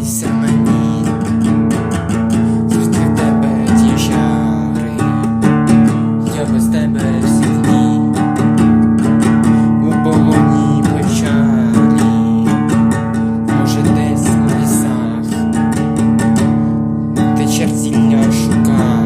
бійся мені, завжди в тебе ті жари, я без тебе всі дні, у полоні печалі, може, десь на лісах, ти черціння шукає.